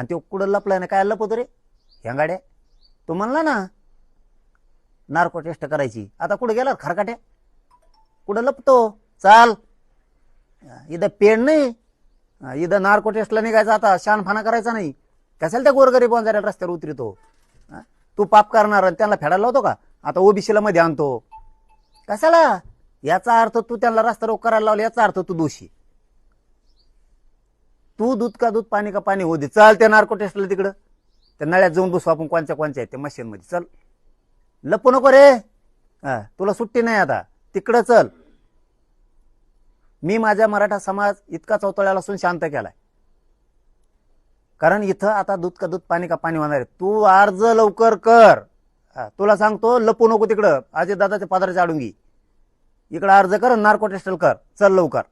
आणि तो कुठं लपलाय ना काय लपवतो रे? ह्या गाड्या? तू म्हणला ना नार्को टेस्ट करायची. आता कुठं गेला खरकाट्या? कुठं लपतो? चाल. इथं पेन नाही. इथं नार्को टेस्टला निघायचं आता. शानफाना करायचा नाही. कशाला त्या गोरगरीब वंजाऱ्या रस्त्यावर उतरतो? तू पाप करणार आणि त्यांना फेडायला लावतो का? आता ओबीसीला मध्ये आणतो. कशाला? याचा अर्थ तू त्यांना रस्ता रोग करायला लावला याचा अर्थ तू दोषी. तू दूध का दूध पाणी का पाणी होऊ दे. चल त्या नार्को टेस्टला तिकडं. त्या नळ्यात जाऊन बसू आपण कोणत्या कोणत्या आहेत त्या मशीनमध्ये. चल. लपू नको रे. हा तुला सुट्टी नाही आता. तिकडं चल. मी माझ्या मराठा समाज इतका चौतळ्याला असून शांत केलाय. कारण इथं आता दूध का दूध पाणी का पाणी होणार आहे. तू अर्ज लवकर कर. तुला सांगतो लपू नको तिकडं. अजय दादाच्या पादराच्या आडून घे. इकडं अर्ज कर नार्को टेस्टल कर. चल लवकर.